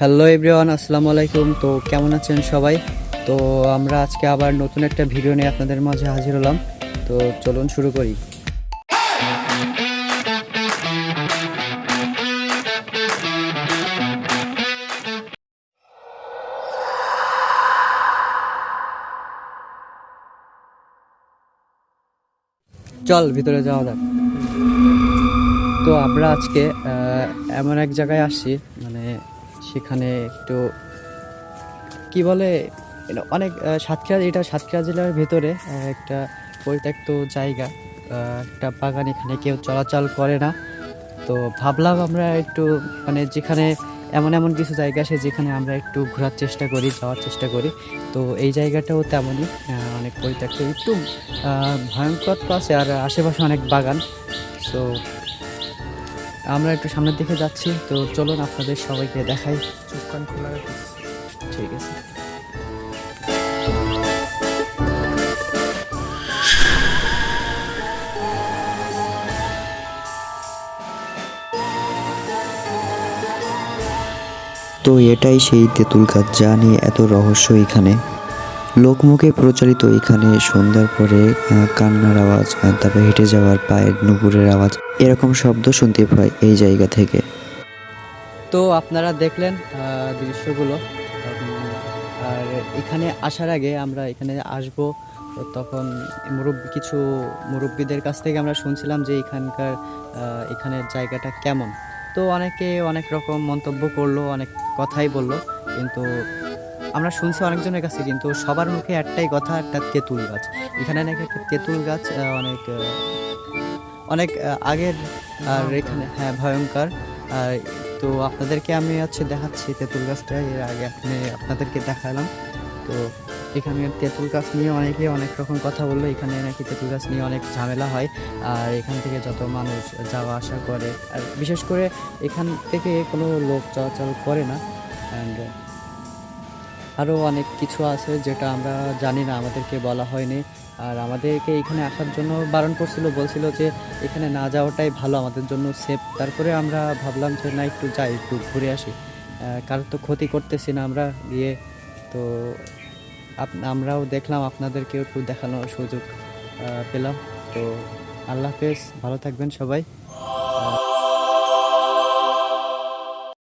Hello everyone, আসসালামু আলাইকুম। তো কেমন আছেন সবাই? তো আমরা আজকে আবার নতুন একটা ভিডিও নিয়ে আপনাদের মাঝে হাজির হলাম। তো চলুন শুরু করি। চল, ভিতরে যাওয়া যাক। তো আমরা আজকে এমন এক জায়গায় আসছি সেখানে একটু, কি বলে অনেক সাতক্ষীরা, এটা সাতক্ষীরা জেলার ভেতরে একটা পরিত্যক্ত জায়গা। একটা বাগান এখানে কেউ চলাচল করে না। তো ভাবলাম আমরা একটু মানে যেখানে এমন এমন কিছু জায়গা আছে যেখানে আমরা একটু ঘোরার চেষ্টা করি, যাওয়ার চেষ্টা করি। তো এই জায়গাটাও তেমনই অনেক পরিত্যক্ত। একটু ভয়ঙ্কর তো আছে, আর আশেপাশে অনেক বাগান। সো আমরা একটু সামনের দিকে যাচ্ছি তো চলুন আপনাদের সবাইকে দেখাই। চোখ খোলা ঠিক আছে। তো এটাই সেই তেঁতুল গাছ যা নিয়ে এত রহস্য এখানে। লোকমুখে প্রচলিত এখানে সন্ধ্যার পরে কান্নার আওয়াজ, তারপরে হেঁটে যাওয়ার পায়ের নুপুরের আওয়াজ, এরকম শব্দ শুনতে পাই এই জায়গা থেকে। তো আপনারা দেখলেন দৃশ্যগুলো। আর এখানে আসার আগে আমরা এখানে আসব। তখন মুরব্বী, কিছু মুরব্বীদের কাছ থেকে আমরা শুনছিলাম যে এখানকার এখানের জায়গাটা কেমন। তো অনেকে অনেক রকম মন্তব্য করল, অনেক কথাই বলল, কিন্তু আমরা শুনছি অনেকজনের কাছে কিন্তু সবার মুখে একটাই কথা একটা তেঁতুল গাছ। এখানে নাকি একটা তেঁতুল গাছ অনেক অনেক আগের আর এখানে হ্যাঁ ভয়ঙ্কর। আর তো আপনাদেরকে আমি হচ্ছে দেখাচ্ছি তেঁতুল গাছটা এর আগে আপনি আপনাদেরকে দেখালাম। তো এখানে তেঁতুল গাছ নিয়ে অনেকে অনেক রকম কথা বলল এখানে নাকি তেঁতুল গাছ নিয়ে অনেক ঝামেলা হয়। আর এখান থেকে যত মানুষ যাওয়া আসা করে আর বিশেষ করে এখান থেকে কোনো লোক চলাচল করে না। অ্যান্ড আরও অনেক কিছু আছে যেটা আমরা জানি না, আমাদেরকে বলা হয়নি। আর আমাদেরকে এখানে আসার জন্য বারণ করছিল, বলছিল যে এখানে না যাওয়াটাই ভালো, আমাদের জন্য সেফ তারপরে আমরা ভাবলাম যে না, একটু যাই, একটু ঘুরে আসি। কারোর তো ক্ষতি করতেছি না আমরা গিয়ে। তো আমরাও দেখলাম আপনাদেরকেও একটু দেখানোর সুযোগ পেলাম। তো আল্লাহ হাফেজ, ভালো থাকবেন সবাই।